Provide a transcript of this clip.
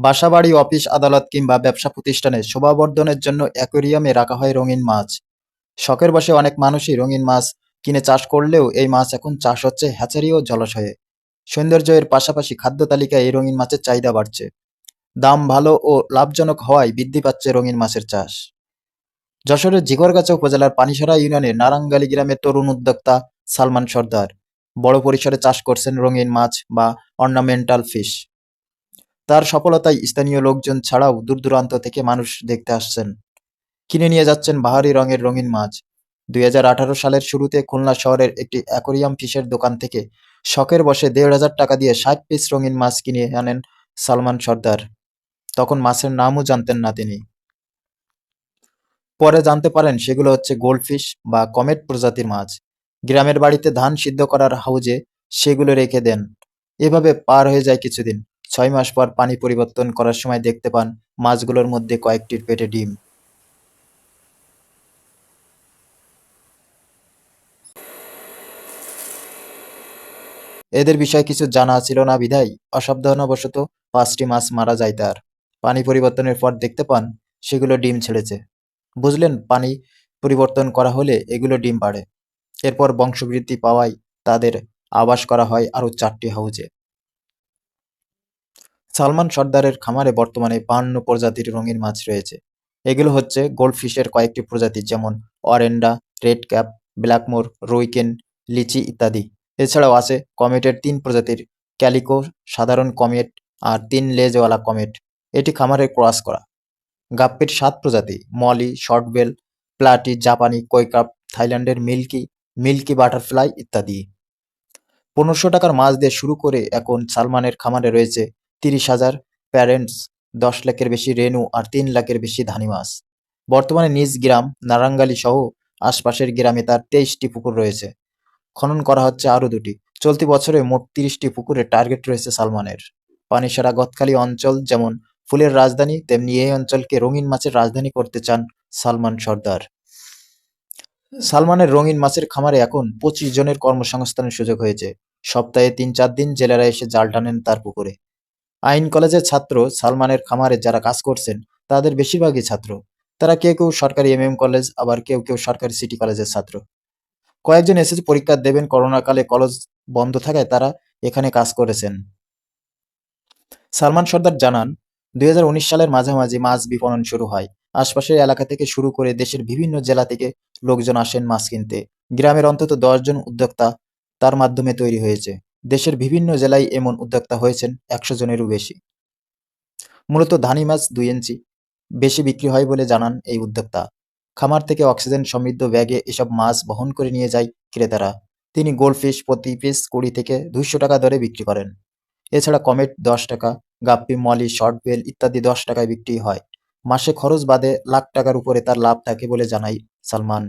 বাসাবাড়ি, office, আদালত কিংবা ব্যবসা প্রতিষ্ঠানে শোভাবর্ধনের জন্য অ্যাকোয়ারিয়ামে রাখা হয় রঙিন মাছ। শখের বসে অনেক মানুষই রঙিন মাছ কিনে চাষ করলেও এই মাছ এখন চাষ হচ্ছে হ্যাচারি ও জলাশয়ে। সৌন্দর্যের পাশাপাশি খাদ্য তালিকায় এই রঙিন মাছের চাহিদা বাড়ছে। দাম ভালো ও লাভজনক হওয়ায় বৃদ্ধি পাচ্ছে রঙিন মাছের চাষ। যশোরের জিগরগাছা উপজেলার পানিসরা ইউনিয়নের নারাঙ্গালী গ্রামের তরুণ উদ্যোক্তা সালমান সর্দার। বড় পরিসরে চাষ করছেন রঙিন মাছ বা অর্নামেন্টাল ফিশ। তার সফলতায় স্থানীয় লোকজন ছাড়াও দূর দূরান্ত থেকে মানুষ দেখতে আসছেন। কিনে নিয়ে যাচ্ছেন বাহারি রঙের রঙিন মাছ। দুই হাজার আঠারো সালের শুরুতে খুলনা শহরের একটি অ্যাকোরিয়াম ফিশের দোকান থেকে শখের বসে দেড় হাজার টাকা দিয়ে ষাট পিস রঙিন মাছ কিনে আনেন সালমান সর্দার। তখন মাছের নামও জানতেন না তিনি। পরে জানতে পারেন সেগুলো হচ্ছে গোল্ডফিশ বা কমেট প্রজাতির মাছ। গ্রামের বাড়িতে ধান সিদ্ধ করার হাউজে সেগুলো রেখে দেন। এভাবে পার হয়ে যায় কিছুদিন। ছয় মাস পর পানি পরিবর্তন করার সময় দেখতে পান মাছগুলোর মধ্যে কয়েকটির পেটে ডিম। এদের বিষয়ে কিছু জানা ছিল না, বিধায় অসাবধানবশত পাঁচটি মাছ মারা যায় তার। পানি পরিবর্তনের পর দেখতে পান সেগুলো ডিম ছেড়েছে। বুঝলেন, পানি পরিবর্তন করা হলে এগুলো ডিম পাড়ে। এরপর বংশবৃদ্ধি পাওয়ায় তাদের আবাস করা হয় আরও চারটি হাউজে। সালমান সর্দারের খামারে বর্তমানে বান্ন প্রজাতির রঙিন মাছ রয়েছে। এগুলো হচ্ছে গোল্ডফিশের কয়েকটি প্রজাতি যেমন oranda, red cap, black moor, ryukin, লিচি ইত্যাদি। এছাড়াও আছে কমেটের তিন প্রজাতির, ক্যালিকো, সাধারণ কমেট আর তিন লেজওয়ালা কমেট। এটি খামারে ক্রস করা। গাপ্পির সাত প্রজাতি, মলি, শর্টবেল, প্লাটি, জাপানি কৈকাপ থাইল্যান্ডের মিল্কি মিল্কি বাটারফ্লাই ইত্যাদি। পনেরোশো টাকার মাছ দিয়ে শুরু করে এখন সালমানের খামারে রয়েছে তিরিশ হাজার প্যারেন্টস, দশ লাখের বেশি রেনু আর তিন লাখের বেশি ধানি মাছ। বর্তমানে নিজ গ্রাম নারাঙ্গালি সহ আশপাশের গ্রামে তার তেইশটি পুকুর রয়েছে। খনন করা হচ্ছে আরও দুটি। চলতি বছরে মোট তিরিশটি পুকুরে টার্গেট রয়েছে সালমানের। পানিসারা গতকালী অঞ্চল যেমন ফুলের রাজধানী, তেমনি এই অঞ্চলকে রঙিন মাছের রাজধানী করতে চান সালমান সর্দার। সালমানের রঙিন মাছের খামারে এখন পঁচিশ জনের কর্মসংস্থানের সুযোগ হয়েছে। সপ্তাহে তিন চার দিন জেলেরা এসে জাল টানেন তার পুকুরে। আইন কলেজের ছাত্র সালমানের খামারে যারা কাজ করছেন, তাদের বেশিরভাগই ছাত্র। তারা কেউ কেউ সরকারি এম এম কলেজ, আবার কেউ কেউ সরকারি সিটি কলেজের ছাত্র। কয়েকজন এসেছে পরীক্ষা দেবেন, করোনাকালে কলেজ বন্ধ থাকায় তারা এখানে কাজ করেছেন। সালমান সর্দার জানান, দুই হাজার উনিশ সালের মাঝামাঝি মাছ বিপণন শুরু হয়। আশপাশের এলাকা থেকে শুরু করে দেশের বিভিন্ন জেলা থেকে লোকজন আসেন মাছ কিনতে। গ্রামের অন্তত জন উদ্যোক্তা তার মাধ্যমে তৈরি হয়েছে। দেশের বিভিন্ন জেলায় এমন উদ্যোক্তা হয়েছেন একশো জনেরও বেশি। মূলত ধানি মাছ দুই ইঞ্চি। বেশি বিক্রি হয় বলে জানান এই উদ্যোক্তা। খামার থেকে অক্সিজেন সমৃদ্ধ ব্যাগে এসব মাছ বহন করে নিয়ে যায় ক্রেতারা। তিনি গোল্ডফিশ প্রতি পিস কুড়ি থেকে দুইশো টাকা দরে বিক্রি করেন। এছাড়া কমেট দশ টাকা, গাপ্পি, মলি শর্ট বেল ইত্যাদি দশ টাকায় বিক্রি হয়। মাসে খরচ বাদে লাখ টাকার উপরে তার লাভ থাকে বলে জানাই সালমান।